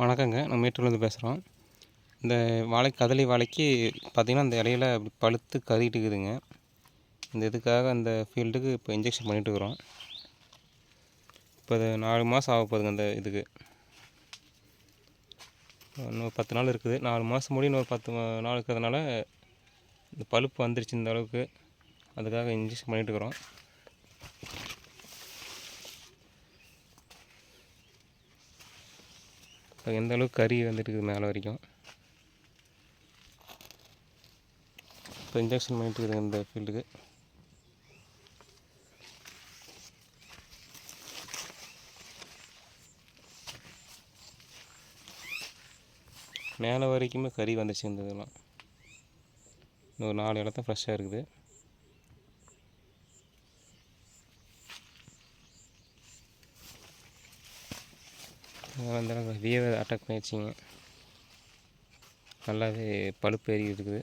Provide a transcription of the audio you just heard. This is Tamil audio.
வணக்கங்க. நான் மேட்டூர்லேருந்து பேசுகிறோம் இந்த வாழை கதளி வாழைக்கு பார்த்திங்கன்னா அந்த இலையில அப்படி பழுத்து கதிகிட்டு இருக்குதுங்க இந்த இதுக்காக அந்த ஃபீல்டுக்கு இப்போ இன்ஜெக்ஷன் பண்ணிட்டு இருக்கிறோம் இப்போ அது நாலு மாதம் ஆக போகுதுங்க அந்த இதுக்கு. இன்னும் பத்து நாள் இருக்குது. நாலு மாதம் முடியும் இன்னொரு பத்து நாள் இருக்கிறதுனால இந்த பழுப்பு வந்துருச்சு இந்த அளவுக்கு. அதுக்காக இன்ஜெக்ஷன் பண்ணிட்டு இருக்கிறோம் இப்போ எந்த அளவுக்கு கறி வந்துட்டு இருக்குது மேலே வரைக்கும். இப்போ இன்ஜெக்ஷன் பண்ணிட்டு இந்த ஃபீல்டுக்கு மேலே வரைக்குமே கறி வந்துச்சு இந்த இதெல்லாம். இன்னும் ஒரு நாலு இடத்த ஃப்ரெஷ்ஷாக இருக்குது. வந்து நாங்கள் ஹெவியாக அட்டாக் பண்ணிடுச்சிங்க நல்லாவே பழுப்பு ஏறி இருக்குது.